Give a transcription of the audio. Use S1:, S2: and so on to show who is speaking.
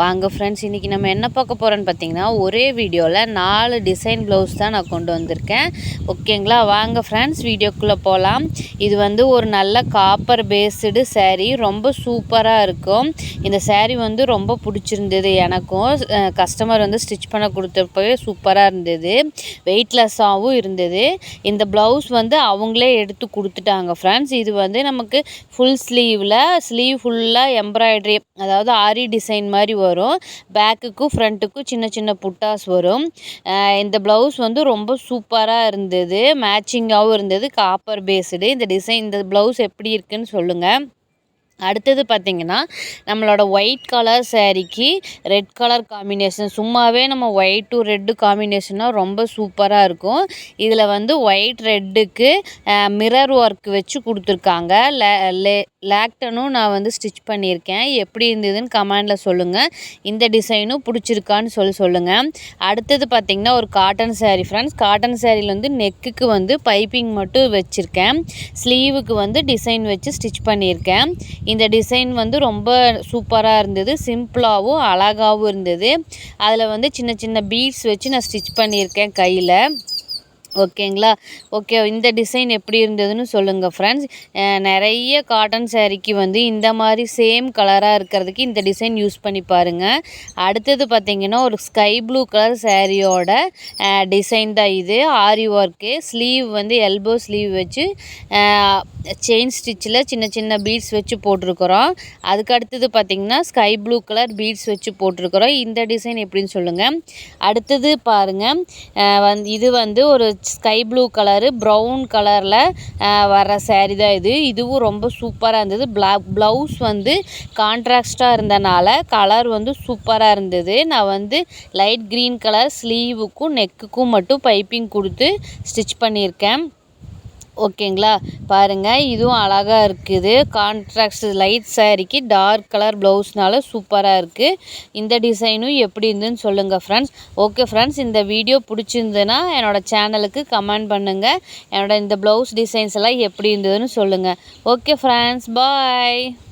S1: வாங்க ஃப்ரெண்ட்ஸ் இன்றைக்கி நம்ம என்ன பார்க்க போகிறோன்னு பார்த்தீங்கன்னா ஒரே வீடியோவில் நாலு டிசைன் ப்ளவுஸ் தான் நான் கொண்டு வந்திருக்கேன். ஓகேங்களா? வாங்க ஃப்ரெண்ட்ஸ் வீடியோக்குள்ளே போகலாம் இது வந்து ஒரு நல்ல காப்பர் பேஸ்டு சேரீ ரொம்ப சூப்பராக இருக்கும். இந்த சேரீ வந்து ரொம்ப பிடிச்சிருந்தது எனக்கும். கஸ்டமர் வந்து ஸ்டிச் பண்ண கொடுத்தப்பவே சூப்பராக இருந்தது. வெயிட்லெஸ்ஸாகவும் இருந்தது. இந்த ப்ளவுஸ் வந்து அவங்களே எடுத்து கொடுத்துட்டாங்க ஃப்ரெண்ட்ஸ் இது வந்து நமக்கு ஃபுல் ஸ்லீவில் ஸ்லீவ் ஃபுல்லாக எம்ப்ராய்ட்ரி அதாவது ஆரி டிசைன் மாதிரி வரும். பேக்குக்கும் ஃப்ரண்ட்டுக்கும் சின்ன சின்ன புட்டாஸ் வரும். இந்த ப்ளவுஸ் வந்து ரொம்ப சூப்பராக இருந்தது. மேட்சிங்காகவும் இருந்தது. காப்பர் பேஸ்டு இந்த டிசைன் இந்த ப்ளவுஸ் எப்படி இருக்குன்னு சொல்லுங்கள் அடுத்தது பார்த்திங்கன்னா நம்மளோட ஒயிட் கலர் சேரீக்கு ரெட் கலர் காம்பினேஷன் சும்மாவே நம்ம ஒயிட் டு ரெட்டு காம்பினேஷனாக ரொம்ப சூப்பராக இருக்கும். இதில் வந்து ஒயிட் ரெட்டுக்கு மிரர் ஒர்க் வச்சு கொடுத்துருக்காங்க. லே லேக்டனும் நான் வந்து ஸ்டிச் பண்ணியிருக்கேன். எப்படி இருந்ததுன்னு கமெண்டில் சொல்லுங்கள் இந்த டிசைனும் பிடிச்சிருக்கான்னு சொல்லி சொல்லுங்கள் அடுத்தது பார்த்திங்கன்னா ஒரு காட்டன் சேரீ ஃப்ரெண்ட்ஸ் காட்டன் சேரீயில் வந்து நெக்குக்கு வந்து பைப்பிங் மட்டும் வச்சுருக்கேன். ஸ்லீவுக்கு வந்து டிசைன் வச்சு ஸ்டிச் பண்ணியிருக்கேன். இந்த டிசைன் வந்து ரொம்ப சூப்பராக இருந்தது. சிம்பிளாகவும் அழகாகவும் இருந்தது. அதில் வந்து சின்ன சின்ன பீட்ஸ் வச்சு நான் ஸ்டிச் பண்ணியிருக்கேன் கையில். ஓகேங்களா? ஓகே இந்த டிசைன் எப்படி இருந்ததுன்னு சொல்லுங்கள் ஃப்ரெண்ட்ஸ் நிறைய காட்டன் சேரீக்கு வந்து இந்த மாதிரி சேம் கலராக இருக்கிறதுக்கு இந்த டிசைன் யூஸ் பண்ணி பாருங்கள் அடுத்தது பார்த்திங்கன்னா ஒரு ஸ்கை ப்ளூ கலர் சேரீயோட டிசைன் தான் இது. ஆரி ஒர்க்கு ஸ்லீவ் வந்து எல்போ ஸ்லீவ் வச்சு செயின் ஸ்டிச்சில் சின்ன சின்ன பீட்ஸ் வச்சு போட்டிருக்கிறோம். அதுக்கு அடுத்தது பார்த்திங்கன்னா ஸ்கை ப்ளூ கலர் பீட்ஸ் வச்சு போட்டிருக்கிறோம். இந்த டிசைன் எப்படின்னு சொல்லுங்கள் அடுத்தது பாருங்கள் வந்து இது வந்து ஒரு ஸ்கை ப்ளூ கலரு ப்ரௌன் கலரில் வர சேரீ தான் இது. இதுவும் ரொம்ப சூப்பராக இருந்தது. ப்ளா ப்ளவுஸ் வந்து கான்ட்ராக்ஸ்டாக இருந்தனால கலர் வந்து சூப்பராக இருந்தது. நான் வந்து லைட் க்ரீன் கலர் ஸ்லீவுக்கும் நெக்குக்கும் மட்டும் பைப்பிங் கொடுத்து ஸ்டிச் பண்ணியிருக்கேன். ஓகேங்களா? பாருங்கள் இதுவும் அழகாக இருக்குது. கான்ட்ராக்ட் லைட் சாரிக்கு டார்க் கலர் ப்ளவுஸ்னால சூப்பராக இருக்குது இந்த டிசைனும் எப்படி இருந்துன்னு சொல்லுங்கள் ஃப்ரெண்ட்ஸ் ஓகே ஃப்ரெண்ட்ஸ் இந்த வீடியோ பிடிச்சிருந்துன்னா என்னோடய சேனலுக்கு கமெண்ட் பண்ணுங்கள் என்னோட இந்த ப்ளவுஸ் டிசைன்ஸ் எல்லாம் எப்படி இருந்ததுன்னு சொல்லுங்கள் ஓகே ஃப்ரெண்ட்ஸ் பாய்